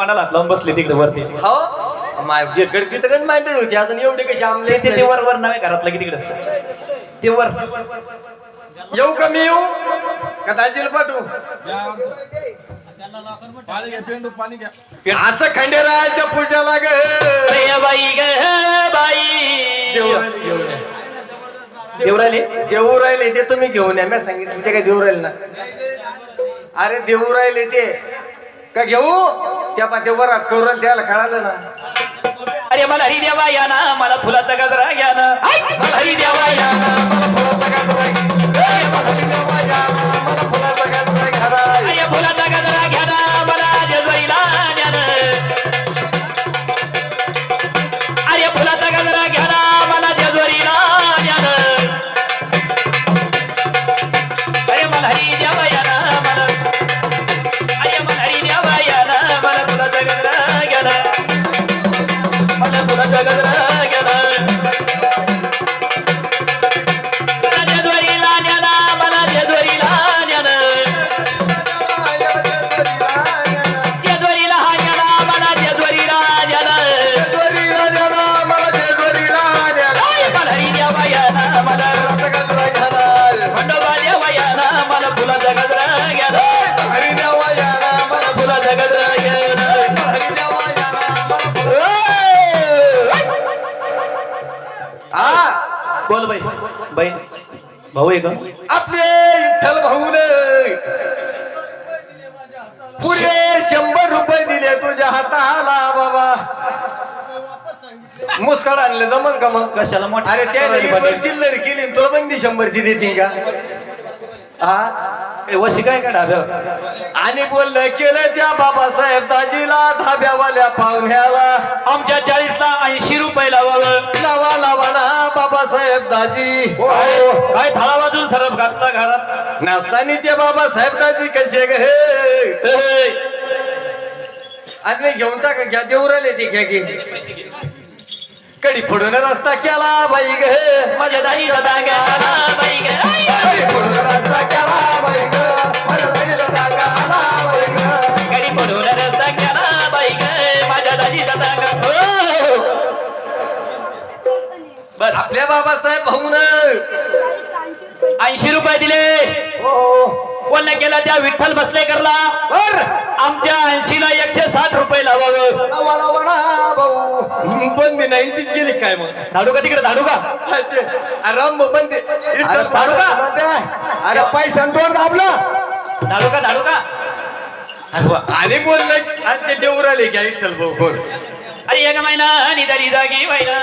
तोंडाला हात लावून बसले तिकडे वरती. हो? माय जे गर्दी तर माहिती होती अजून एवढे कसे आमले ते ते वर वर नव्हे घरातलं की तिकडे? ते वर. येऊ का मी येऊ? का दाजीला पाठवू? असं खंडेरायाच्या पूजाला ग रे बाई ग बाई. राहिले देऊ राहिले. ते तुम्ही घेऊन या. मी सांगितलं ते काय देऊ राहिले ना. अरे देऊ राहिले ते. का घेऊ? त्या पाठी वरात करून त्याला कळालं ना अरे मला हरी देवा या ना मला फुलाचा गजरा घ्या ना मला हरी देवा या ना मला फुलाचा गाजरा घे. ए, मला देवा पुरे शंभर रुपये दिले तुझ्या हाताला बाबा. मुस्काड आणलं जमल का मग? कशाला मोठा अरे त्या चिल्लर केली तुला बंदी शंभरची देतील का? हा? वशी काय का डाब्यावर आणि बोललं केलं त्या बाबासाहेब दाजीला धाब्यावाल्या पाहुण्याला. आमच्या चाळीसला ऐंशी रुपये लावावं लावा लावा ना बाबासाहेब दाजी. काय काय थाळा वाजून सरप घातला घरात? नसतानी ते बाबासाहेब दाजी कसे ग? हे आणि घेऊन टाका घ्या देऊ राहिले ते घ्या घे कडी फोडून रस्ता केला बाई ग हे. माझ्या दाईचा दागा आला बाई ग. कडी फोडून रस्ता केला बाई ग माझ्या बाई ग. गाडी पडून रस्ता केला बाई ग माझ्या दाजीचा दागा हो. बर आपल्या बाबासाहेब भाऊन ऐंशी रुपये दिले हो कोण केला त्या विठ्ठल बसले करला बर आमच्या ऐंशीला एकशे साठ रुपये लावावं. बंदी नाही तीच गेली काय मग? धाडू का तिकडे धाडू का? ते आराम बंदी अरे पाडू. का? अरे पैसा दोन दाबलं. धाडू का धाडू का? अरे वा. आणि बोललं आणि ते देऊ राहिले घ्या विठ्ठल भाऊ बोल. अरे एक महिना आणि तरी जागी महिना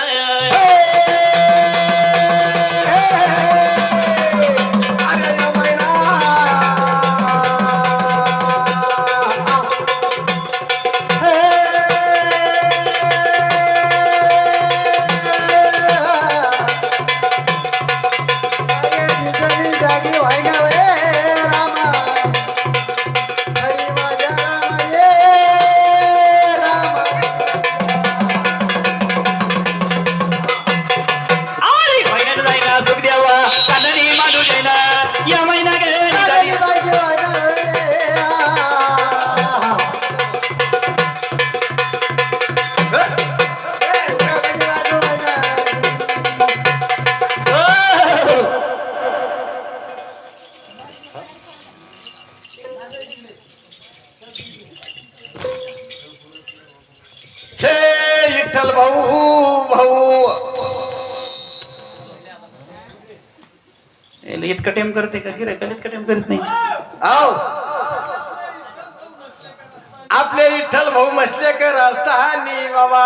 बाबा.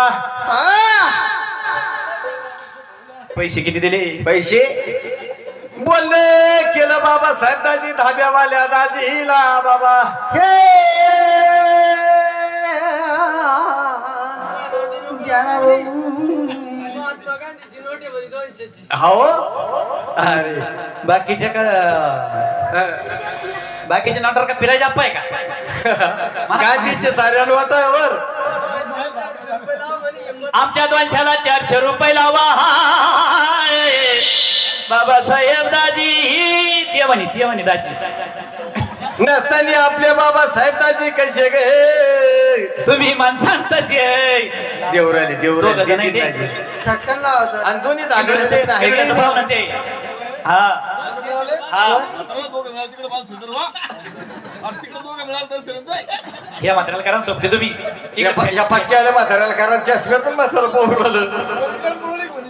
हा. पैसे किती दिले? पैसे? बोलले केलं बाबा साहेब दाजी धाब्यावाल्या दाजीला बाबा. हे. हो? अरे बाकीचे का बाकीचे नाटक का फिरायचे आहे का? गांधीचे साऱ्या वातावर आमच्या दोनशेला चारशे रुपये लावा. बाबासाहेब दाजी ते म्हणे ते म्हणे दाजी. नसताना आपले बाबा साहेब दाजी कसे गे? तुम्ही माणसां तशी आहे देवराले दोघं जण देवराले आहे ते. आणि दोन्ही ते नाही तिकडे का? पाहू ना ते. हा. हा. हे म्हाताऱ्याला करा सोबते तुम्ही या प- या पक्क्याला म्हाताऱ्याला कारण चष्म्यातून म्हातारा पोहू राहिलं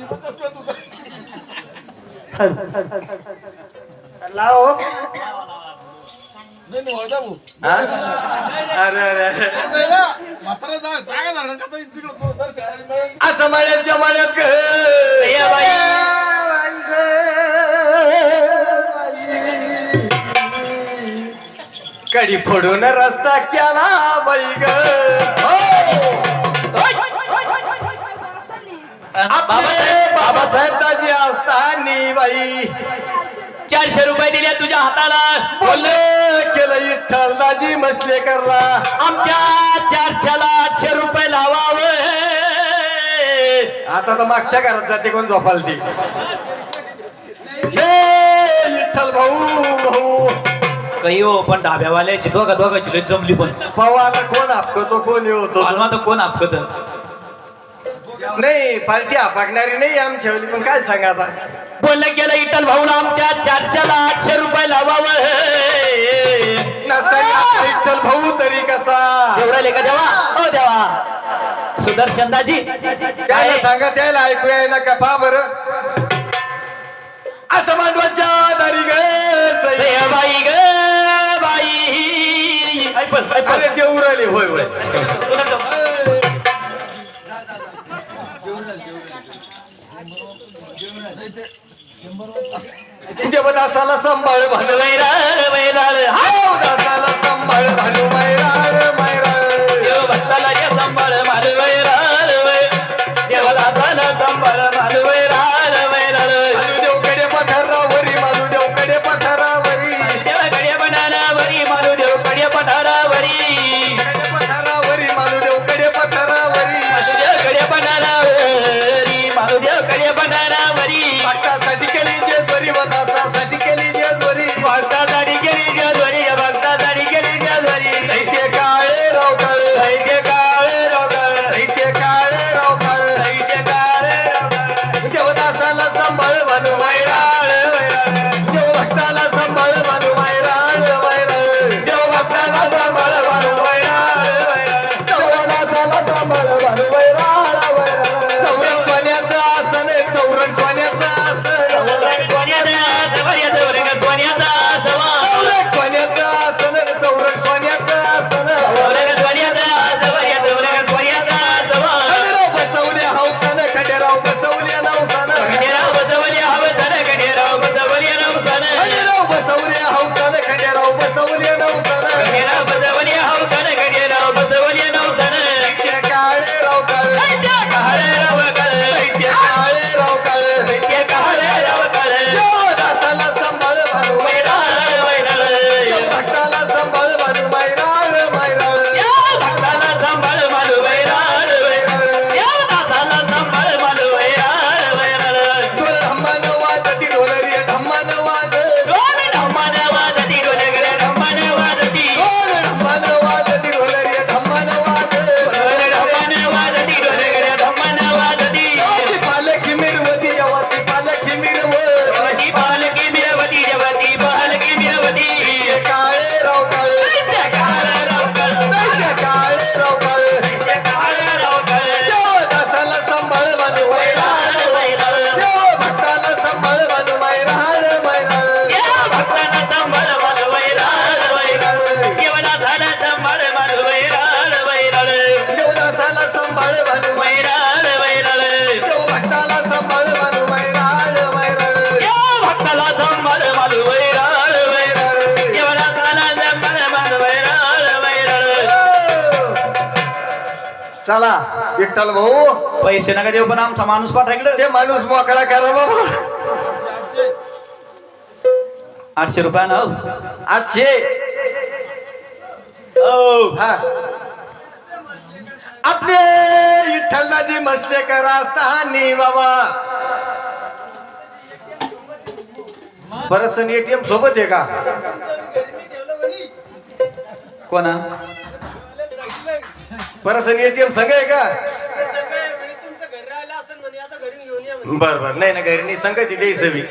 लाव हा? अरे अरे अरे. असं माड्याच्या माड्यात ग या. बाई कडी फोडून रस्ता केला बाई ग. हो. बाबासाहेब दाजी असतानी बाई. चारशे रुपये दिले तुझ्या हाताला. बोलले केलं विठ्ठल दाजी मसले करला. आमच्या चारशेला आठशे रुपये लावावे. आता तर मागच्या घरात जाते कोण झोपाल ती हे विठ्ठल भाऊ भाऊ. काही हो पण डाब्यावाल्याची दोघा दोघाची लय जमली पण. भाऊ आता कोण आपकतो कोण हे होतो? मालमा तर कोण आपकत. नाही पार्टी आपकणारी नाही आम ठेवली पण काय सांगा आता? बोललं गेलं इटल भाऊन आमच्या चारशेला आठशे रुपये लावावं. नसताना आपला विठ्ठल भाऊ तरी कसा? एवढा का देवा. हो देवा. सुदर्शन दाजी त्याला सांगा त्याला ऐकू आहे ना का पा बर. असं मांडवाच्या दारी गे बाई ग. बाई ऐपल अरे देऊ राहिले होय होय. देवदासाला सांभाळ भांडवल वैराळ वैराळ. हा दासाला सांभाळ भांडू चला विठ्ठल भाऊ. पैसे नका देऊ पण आमचा माणूस पाठा इकडे. ते माणूस मोकळा करा बाबा. आठशे रुपया ना हो. आठशे. हो. हा. आपले विठ्ठलदाजी मसलेकर असतानी बाबा. परसन एटीएम सोबत आहे का? कोणा? परसन एटीएम संघ आहे का? बर बर. नाही ना घरी नाही संघाची द्यायचं बी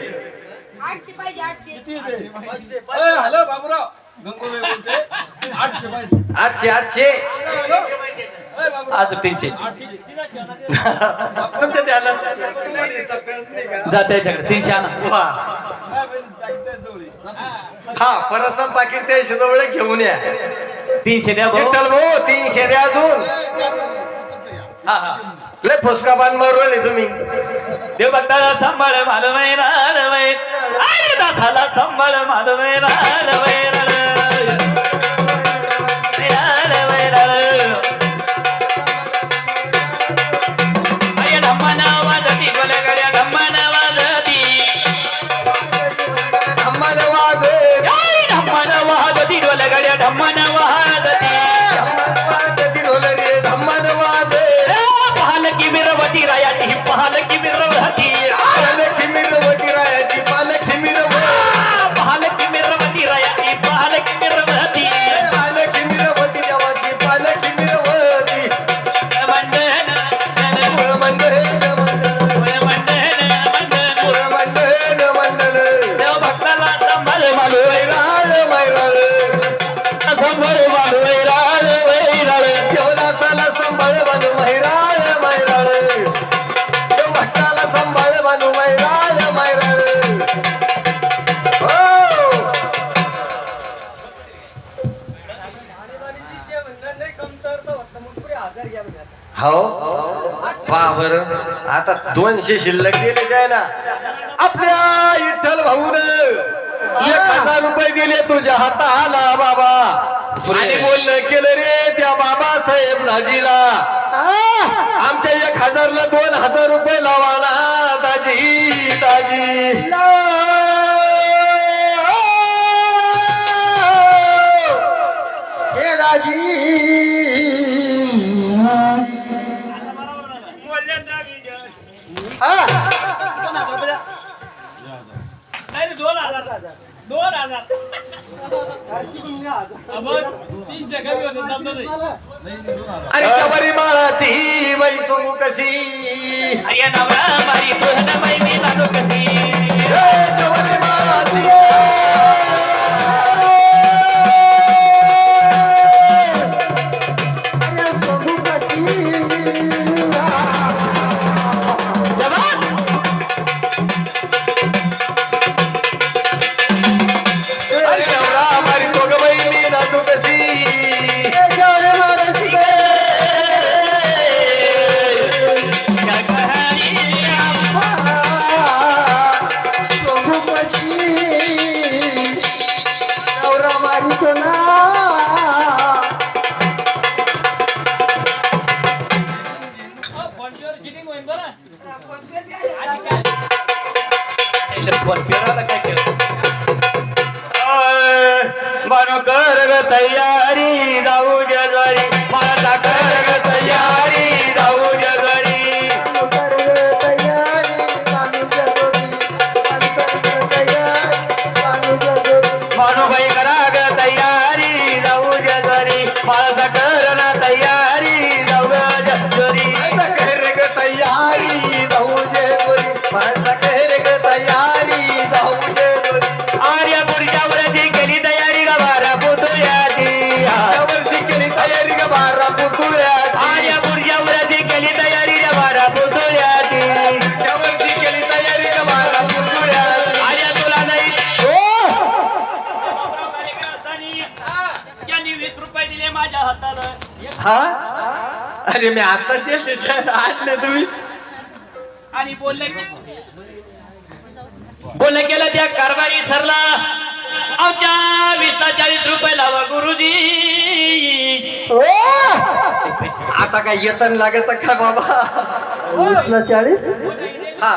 आठशे पाहिजे आठशे. हॅलो बाबूराव. आठशे आठशे अजून तीनशे. तुमच्या द्याला जा त्याच्याकडे तीनशे आणा. वा. हा परसन पाकिट त्याशी जवळ घेऊन या. तीनशे द्या भाऊ. विठ्ठल भाऊ तीनशे द्या अजून. हा हा. लय फुसका बांध मारवले तुम्ही. देव भक्ताला सांभाळ मालवय रालवय अरे नाथाला सांभाळ मालवय रालवय शिल्लक गेले काय ना आपल्या विठ्ठल भाऊन एक हजार रुपये दिले तुझ्या हाताला बाबा. आणि बोलणं केलं रे त्या बाबासाहेब दाजीला आमच्या एक हजारला दोन हजार रुपये लावा ना दाजी दाजी. हे दाजी. हा आणि कबरी माळाची बाई सोनू कशी अरे नवरा मारी तुझ्या माहिती नानू कशी हे कबरी माळाची मानो बाई अरे मी आता त्याच्या आणले तुम्ही. आणि बोलले बोलले केलं त्या कारभारी सरला आमच्या वीसला चाळीस रुपये लावा गुरुजी. आता काय येतन लागत का बाबा? चाळीस हा.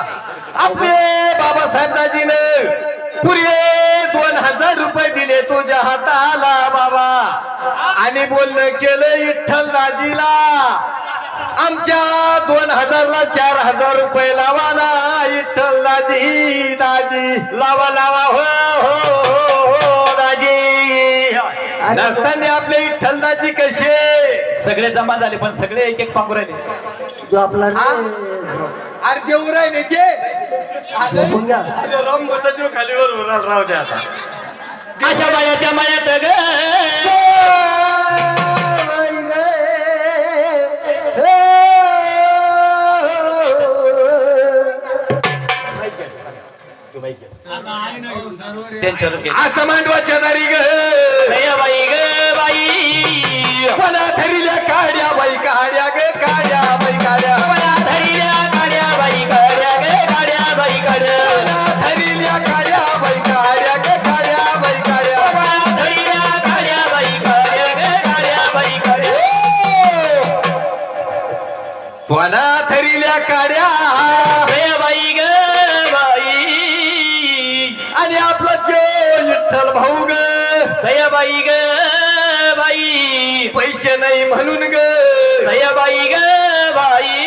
आपले बाबासाहेब दाजीने पुरे दोन हजार रुपये दिले तुझ्या हाताला बाबा. आणि बोलणं केलं विठ्ठल दाजीला. आमच्या दोन हजारला चार हजार रुपये लावा ना विठ्ठल दाजी दाजी. लावा लावा हो हो हो हो दाजी. नसताना आपले विठ्ठल दाजी कसे? सगळे जमा झाले पण सगळे एक एक पांघरू राहिले जो आपला अरे देऊ राहिले ते. झोपून घ्या. खालीवर होणार राहू द्या आता. अशा बायाच्या मायात ग. त्यांच्यावरच घे. असं मांडवाच्या दारी ग. बाई ग बाई. मला धरिल्या काड्या बाई काड्या ग काड्या बाई काड्या. मला धरिल्या काड्या बाई काड्या ग काड्या बाई काड्या. मला धरिल्या काड्या बाई काड्या ग काड्या बाई काड्या. मला धरिल्या काड्या बाई काड्या ग काड्या बाई काड्या. मला धरिल्या काड्या. जय बाई ग बाई. आणि आपला जो विठ्ठल भाऊ ग. सयाबाई ग बाई पैसे नाही म्हणून ग. सयाबाई ग बाई.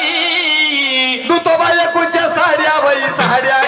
दुतोबाया कुच्या साड्या बाई साड्या ग साड्या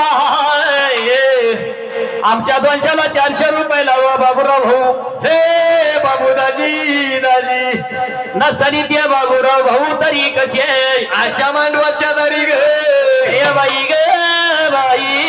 गाड्या आमच्या दोनशेला चारशे रुपये लावा बाबूराव भाऊ. हे बाबू दाजी दाजी. नसतानी ते बाबूराव भाऊ तरी कसे? आशा मांडवाच्या दारी ग. हे बाई ग बाई.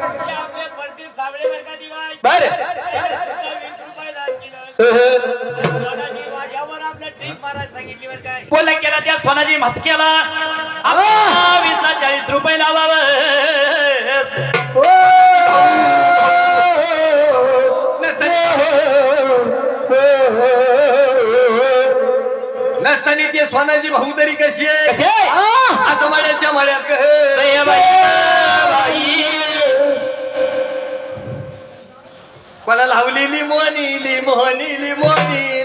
मस केला वीसला चाळीस रुपये लावावस नसतानी ते सोनाची भाऊ तरी कशी आहे आता माझ्याच्या माड्यात कोणाला लावलेली मोनीली मोनीली मोनी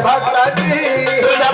भक्ताची तुझ्या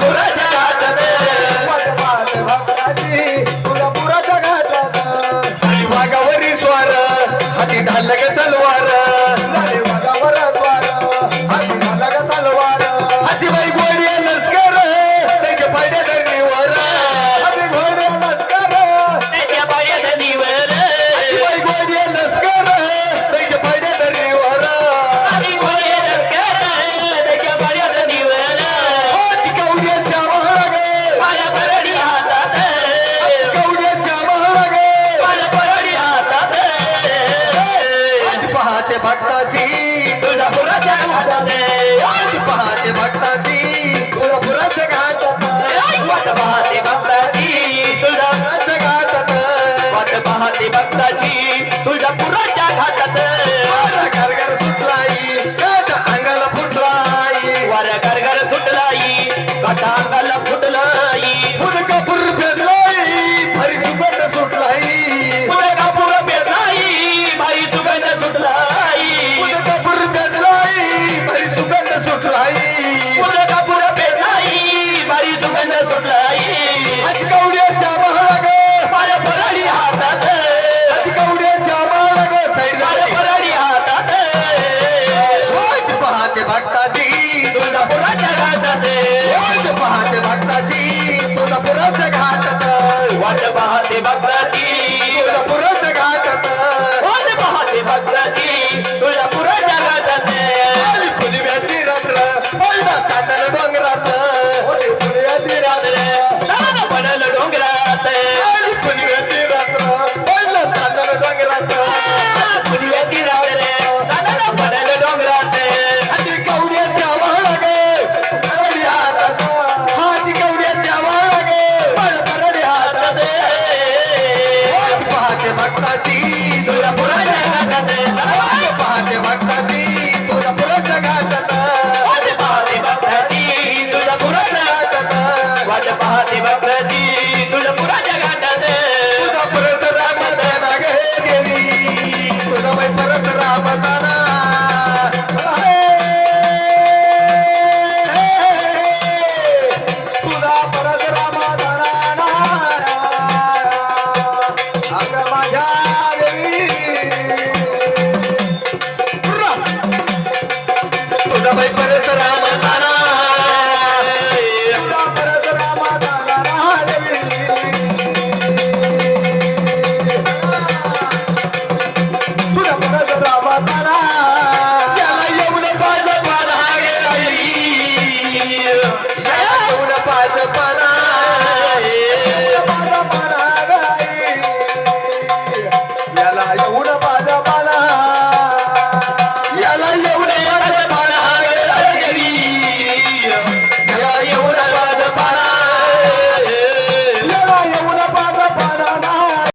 হাজি